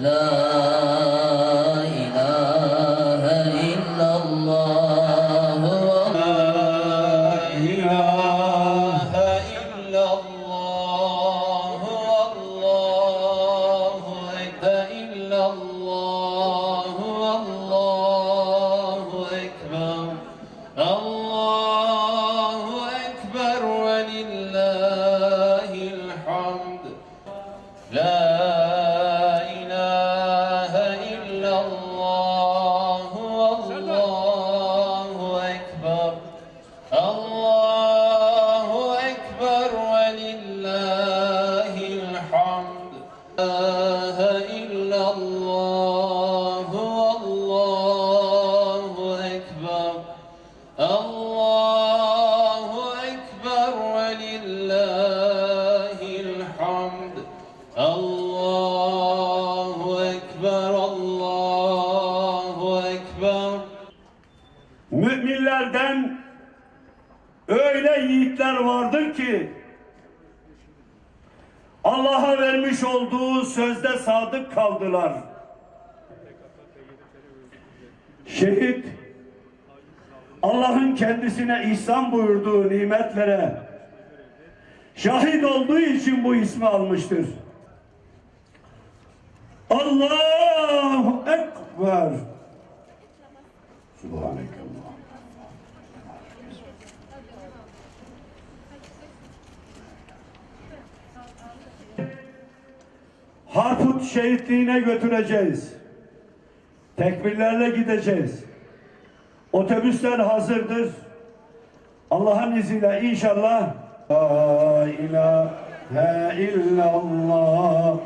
لا إله إلا الله إله إلا الله الله أكبر أكبر ولله الحمد لا إله إلا الله الله أكبر الله أكبر ولله الحمد الله أكبر الله أكبر Müminlerden öyle yiğitler vardır ki Allah'a vermiş olduğu sözde sadık kaldılar. Şehit Allah'ın kendisine ihsan buyurduğu nimetlere şahit olduğu için bu ismi almıştır. Allahu Ekber. Subhanekallah. Harput şehitliğine götüreceğiz. Tekbirlerle gideceğiz. Otobüsler hazırdır. Allah'ın izniyle inşallah La ilahe illallah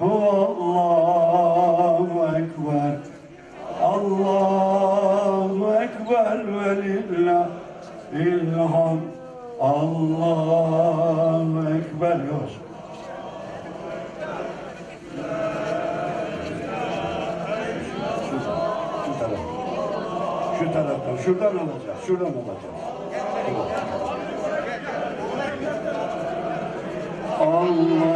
Allahu Ekber Allahu Ekber ve lillahil hamd Allahu Ekber Yavaş. Şu taraftan. Şuradan alacağız. Şuradan alacağız. Allahu